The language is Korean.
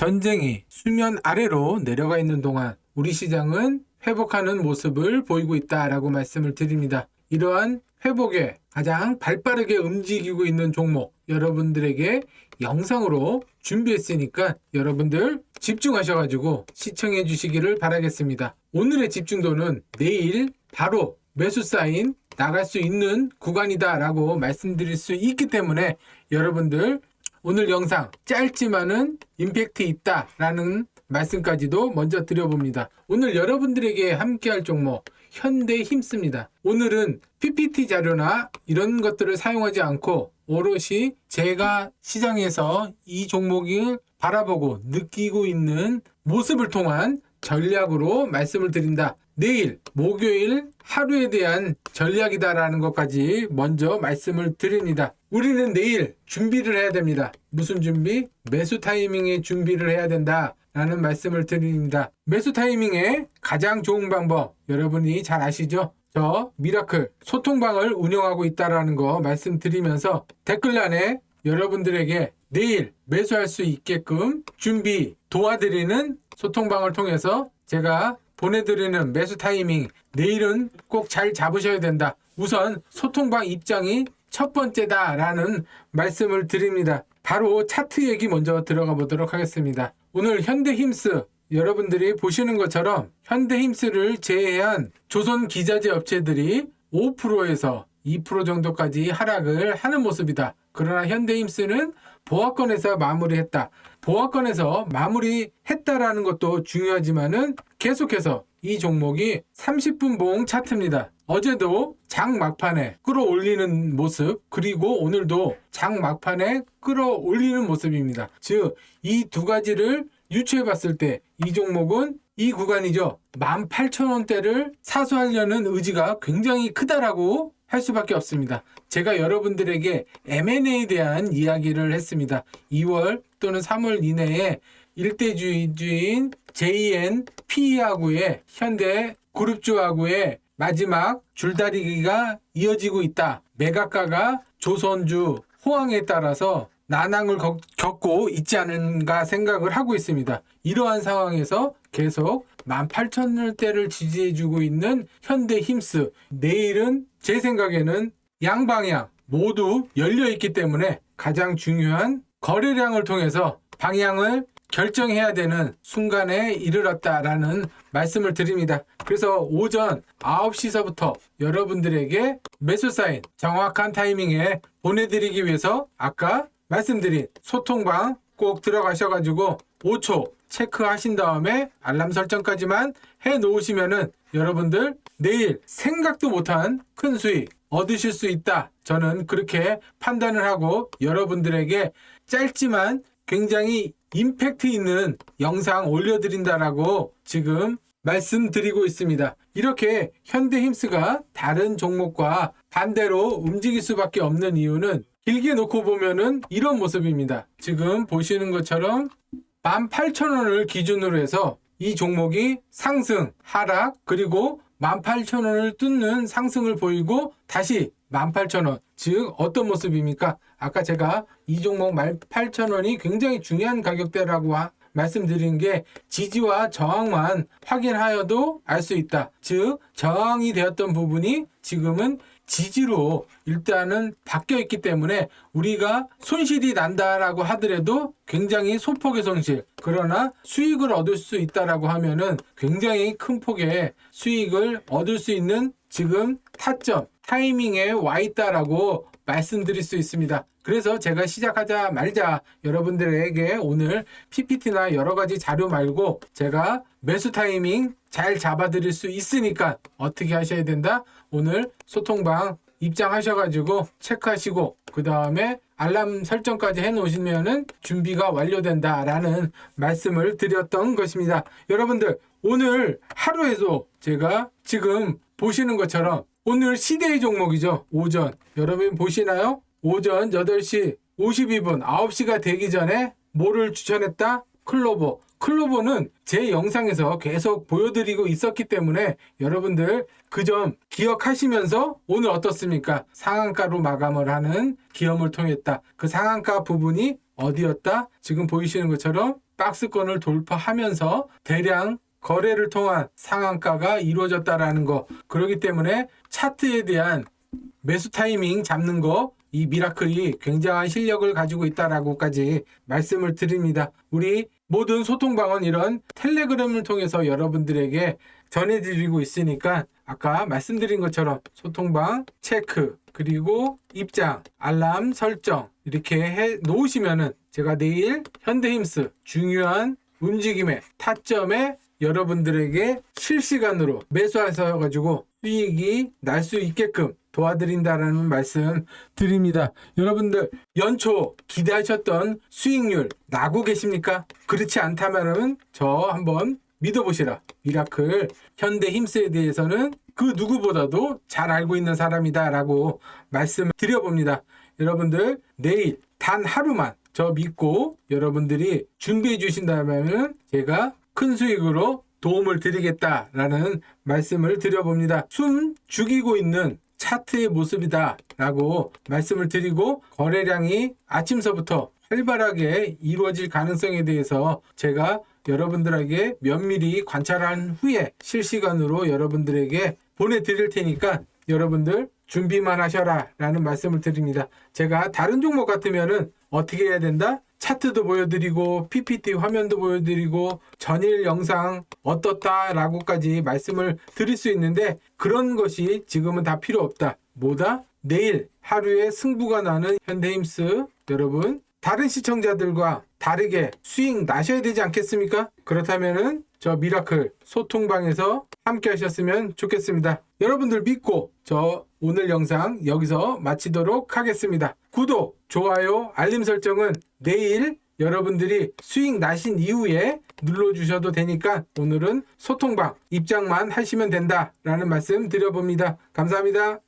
전쟁이 수면 아래로 내려가 있는 동안 우리 시장은 회복하는 모습을 보이고 있다라고 말씀을 드립니다. 이러한 회복에 가장 발빠르게 움직이고 있는 종목 여러분들에게 영상으로 준비했으니까 여러분들 집중하셔가지고 시청해 주시기를 바라겠습니다. 오늘의 집중도는 내일 바로 매수 사인 나갈 수 있는 구간이다라고 말씀드릴 수 있기 때문에 여러분들 오늘 영상 짧지만은 임팩트 있다라는 말씀까지도 먼저 드려봅니다. 오늘 여러분들에게 함께할 종목 현대 힘씁니다. 오늘은 PPT 자료나 이런 것들을 사용하지 않고 오롯이 제가 시장에서 이 종목을 바라보고 느끼고 있는 모습을 통한 전략으로 말씀을 드린다. 내일 목요일 하루에 대한 전략이다라는 것까지 먼저 말씀을 드립니다. 우리는 내일 준비를 해야 됩니다. 무슨 준비? 매수 타이밍에 준비를 해야 된다. 라는 말씀을 드립니다. 매수 타이밍에 가장 좋은 방법 여러분이 잘 아시죠? 저 미라클 소통방을 운영하고 있다라는 거 말씀드리면서 댓글란에 여러분들에게 내일 매수할 수 있게끔 준비 도와드리는 소통방을 통해서 제가 보내드리는 매수 타이밍 내일은 꼭 잘 잡으셔야 된다. 우선 소통방 입장이 첫 번째다라는 말씀을 드립니다. 바로 차트 얘기 먼저 들어가 보도록 하겠습니다. 오늘 현대힘스 여러분들이 보시는 것처럼 현대힘스를 제외한 조선 기자재 업체들이 5%에서 2% 정도까지 하락을 하는 모습이다. 그러나 현대힘스는 보합권에서 마무리했다. 보합권에서 마무리했다라는 것도 중요하지만은 계속해서 이 종목이 30분 봉 차트입니다. 어제도 장 막판에 끌어올리는 모습 그리고 오늘도 장 막판에 끌어올리는 모습입니다. 즉 이 두 가지를 유추해 봤을 때 이 종목은 이 구간이죠. 18,000원대를 사수하려는 의지가 굉장히 크다라고 할 수밖에 없습니다. 제가 여러분들에게 M&A에 대한 이야기를 했습니다. 2월 또는 3월 이내에 일대주주인 JN PE하고의 현대 그룹주하고의 마지막 줄다리기가 이어지고 있다. 매각가가 조선주 호황에 따라서 난항을 겪- 겪고 있지 않은가 생각을 하고 있습니다. 이러한 상황에서 계속 18,000원대를 지지해주고 있는 현대 힘스. 내일은 제 생각에는 양방향 모두 열려 있기 때문에 가장 중요한 거래량을 통해서 방향을 결정해야 되는 순간에 이르렀다라는 말씀을 드립니다. 그래서 오전 9시서부터 여러분들에게 매수 사인 정확한 타이밍에 보내드리기 위해서 아까 말씀드린 소통방 꼭 들어가셔가지고 5초 체크하신 다음에 알람 설정까지만 해 놓으시면은 여러분들 내일 생각도 못한 큰 수익 얻으실 수 있다. 저는 그렇게 판단을 하고 여러분들에게 짧지만 굉장히 임팩트 있는 영상 올려드린다라고 지금 말씀드리고 있습니다. 이렇게 현대힘스가 다른 종목과 반대로 움직일 수밖에 없는 이유는 길게 놓고 보면은 이런 모습입니다. 지금 보시는 것처럼 18,000원을 기준으로 해서 이 종목이 상승, 하락, 그리고 18,000원을 뚫는 상승을 보이고 다시 18,000원. 즉, 어떤 모습입니까? 아까 제가 이 종목 18,000원이 굉장히 중요한 가격대라고 하- 말씀드린 게 지지와 저항만 확인하여도 알 수 있다. 즉, 저항이 되었던 부분이 지금은 지지로 일단은 바뀌어 있기 때문에 우리가 손실이 난다라고 하더라도 굉장히 소폭의 손실. 그러나 수익을 얻을 수 있다라고 하면은 굉장히 큰 폭의 수익을 얻을 수 있는 지금 타점, 타이밍에 와 있다라고 말씀드릴 수 있습니다. 그래서 제가 시작하자 말자 여러분들에게 오늘 PPT나 여러 가지 자료 말고 제가 매수 타이밍 잘 잡아드릴 수 있으니까 어떻게 하셔야 된다? 오늘 소통방 입장하셔가지고 체크하시고 그 다음에 알람 설정까지 해놓으시면은 준비가 완료된다라는 말씀을 드렸던 것입니다. 여러분들 오늘 하루에도 제가 지금 보시는 것처럼 오늘 시대의 종목이죠. 오전. 여러분 보시나요? 오전 8시 52분 9시가 되기 전에 뭐를 추천했다? 클로버. 클로버는 제 영상에서 계속 보여드리고 있었기 때문에 여러분들 그 점 기억하시면서 오늘 어떻습니까? 상한가로 마감을 하는 기염을 통했다. 그 상한가 부분이 어디였다? 지금 보이시는 것처럼 박스권을 돌파하면서 대량 거래를 통한 상한가가 이루어졌다라는 거. 그렇기 때문에 차트에 대한 매수 타이밍 잡는 거 이 미라클이 굉장한 실력을 가지고 있다라고까지 말씀을 드립니다. 우리 모든 소통방은 이런 텔레그램을 통해서 여러분들에게 전해드리고 있으니까 아까 말씀드린 것처럼 소통방 체크 그리고 입장 알람 설정 이렇게 해 놓으시면은 제가 내일 현대힘스 중요한 움직임의 타점에 여러분들에게 실시간으로 매수하셔 가지고 수익이 날 수 있게끔 도와드린다라는 말씀 드립니다. 여러분들 연초 기대하셨던 수익률 나고 계십니까? 그렇지 않다면은 저 한번 믿어보시라. 미라클 현대 힘스에 대해서는 그 누구보다도 잘 알고 있는 사람이다라고 말씀을 드려봅니다. 여러분들 내일 단 하루만 저 믿고 여러분들이 준비해 주신다면 제가 큰 수익으로 도움을 드리겠다라는 말씀을 드려봅니다. 숨 죽이고 있는 차트의 모습이다 라고 말씀을 드리고 거래량이 아침서부터 활발하게 이루어질 가능성에 대해서 제가 여러분들에게 면밀히 관찰한 후에 실시간으로 여러분들에게 보내드릴 테니까 여러분들 준비만 하셔라 라는 말씀을 드립니다. 제가 다른 종목 같으면은 어떻게 해야 된다? 차트도 보여드리고 PPT 화면도 보여드리고 전일 영상 어떻다 라고까지 말씀을 드릴 수 있는데 그런 것이 지금은 다 필요 없다. 뭐다? 내일 하루에 승부가 나는 현대힘스 여러분 다른 시청자들과 다르게 수익 나셔야 되지 않겠습니까? 그렇다면은 저 미라클 소통방에서 함께 하셨으면 좋겠습니다. 여러분들 믿고 저 오늘 영상 여기서 마치도록 하겠습니다. 구독, 좋아요, 알림 설정은 내일 여러분들이 수익 나신 이후에 눌러주셔도 되니까 오늘은 소통방 입장만 하시면 된다라는 말씀 드려봅니다. 감사합니다.